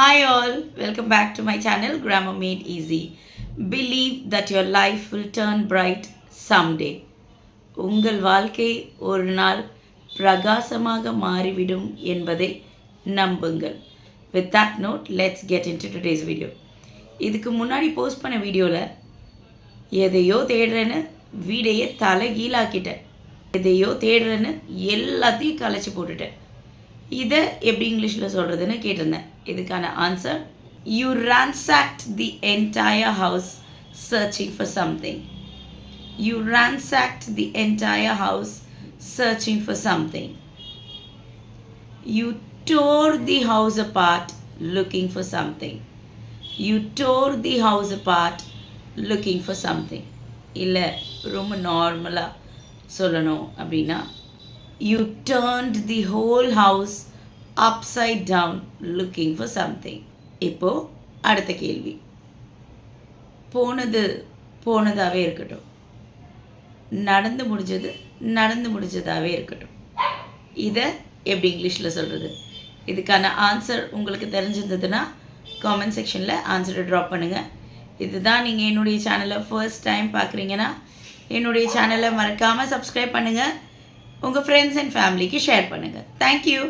Hi all, welcome back to my channel Grammar Made Easy. Believe that your life will turn bright someday. உங்கள் வாழ்க்கை ஒரு நாள் பிரகாசமாக மாறிவிடும் என்பதை நம்புங்கள் with that note let's get into today's video இதுக்கு முன்னாடி போஸ்ட் பண்ண வீடியோவில் எதையோ தேடுறேன்னு வீடையே தலைகீழாக்கிட்டேன் எதையோ தேடுறேன்னு எல்லாத்தையும் கலைச்சி போட்டுட்டேன் இதை எப்படி இங்கிலீஷில் சொல்கிறதுன்னு கேட்டிருந்தேன். இதுக்கான answer you ransacked the entire house searching for something you ransacked the entire house searching for something you tore the house apart looking for something you tore the house apart looking for something இல்லை ரொம்ப நார்மலாக சொல்லணும் அப்படின்னா you turned the whole house upside down looking for something இப்போ அடுத்த கேள்வி. போனது போனதாகவே இருக்கட்டும். நடந்து முடிஞ்சது நடந்து முடிஞ்சதாகவே இருக்கட்டும். இதை எப்படி இங்கிலீஷில் சொல்கிறது இதுக்கான ஆன்சர் உங்களுக்கு தெரிஞ்சிருந்ததுன்னா காமெண்ட் செக்ஷனில் ஆன்சரை ட்ராப் பண்ணுங்கள் இதுதான் நீங்கள் என்னுடைய சேனலை ஃபர்ஸ்ட் டைம் பார்க்குறீங்கன்னா என்னுடைய சேனலை மறக்காமல் சப்ஸ்கிரைப் பண்ணுங்கள் உங்கள் ஃப்ரெண்ட்ஸ் அண்ட் ஃபேமிலிக்கு ஷேர் பண்ணுங்கள் தேங்க்யூ